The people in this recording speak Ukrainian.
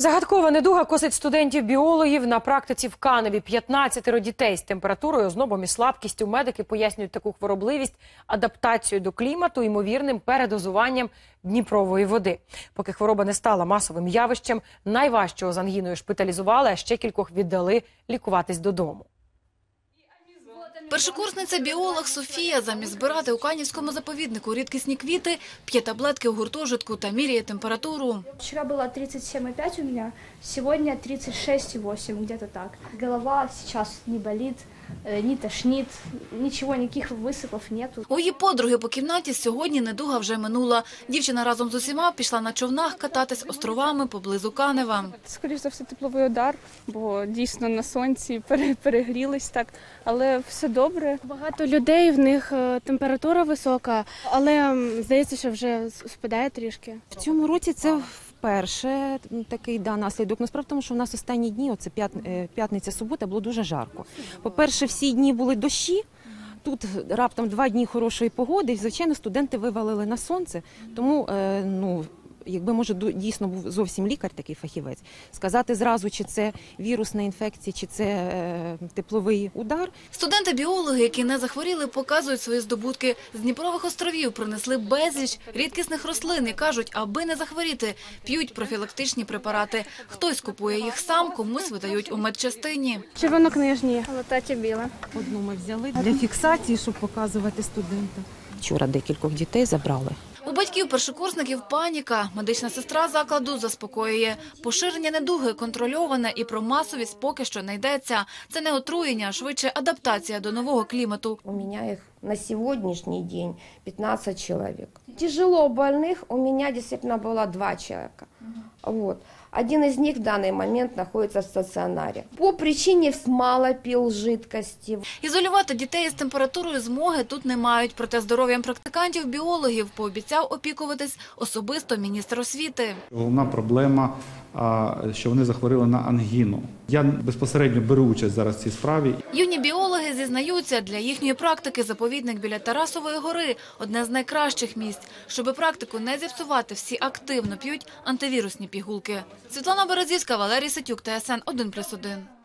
Загадкова недуга косить студентів-біологів на практиці в Каневі. 15 дітей з температурою, ознобом і слабкістю. Медики пояснюють таку хворобливість адаптацією до клімату, ймовірним передозуванням дніпрової води. Поки хвороба не стала масовим явищем, найважчого з ангіною шпиталізували, а ще кількох віддали лікуватись додому. Першокурсниця біолог Софія замість збирати у Канівському заповіднику рідкісні квіти, п'є таблетки у гуртожитку та міряє температуру. Вчора было 37,5 у мене, сьогодні 36,8, где-то так. Голова зараз не болит, э, не тошнит, ничего, никаких высыпов нету. У її подруги по кімнаті сьогодні недуга вже минула. Дівчина разом з усіма пішла на човнах кататись островами поблизу Канева. Скоріше за все, тепловий удар, бо дійсно на сонці пере- перегрілись так, але все добре. Багато людей в них е, температура висока, але м, здається, що вже с- спадає трішки. В цьому році це вперше такий да, наслідок. Насправді, тому, що в нас останні дні, оце е, п'ятниця, субота, було дуже жарко. По-перше, всі дні були дощі. Тут раптом два дні хорошої погоди, і звичайно, студенти вивалили на сонце. Тому е, ну. Якби може дійсно був зовсім лікар, такий фахівець, сказати зразу, чи це вірусна інфекція, чи це е, тепловий удар, Студенти-біологи, які не захворіли, показують свої здобутки. З Дніпрових островів принесли безліч рідкісних рослин і кажуть, аби не захворіти, п'ють профілактичні препарати. Хтось купує їх сам, комусь видають у медчастині. Червонокнижні. Латати біла. одну ми взяли для фіксації, щоб показувати студентам. Вчора декількох дітей забрали. Батьків першокурсників паніка. Медична сестра закладу заспокоює. Поширення недуги контрольоване і про масовість поки що не йдеться. Це не отруєння, а швидше адаптація до нового клімату. У мене їх на сьогоднішній день 15 чоловік. Тяжело больних у мене дійсно було два человека. Вот. Один из них в данный момент находится в стационаре. По причине мало пил жидкости. Ізолювати дітей з температурою змоги тут не мають. Проте здоров'ям практикантів-біологів пообіцяв опікуватись особисто міністр освіти. Головна проблема, що вони захворіли на ангіну. Я безпосередньо беру участь зараз в цій справі. Юні біологи зізнаються, для їхньої практики заповідник біля Тарасової гори – одне з найкращих місць. Щоби практику не зіпсувати, всі активно п'ють антивірусні пігулки. Світлана Березівська, Валерій Сетюк, ТСН 1+,1.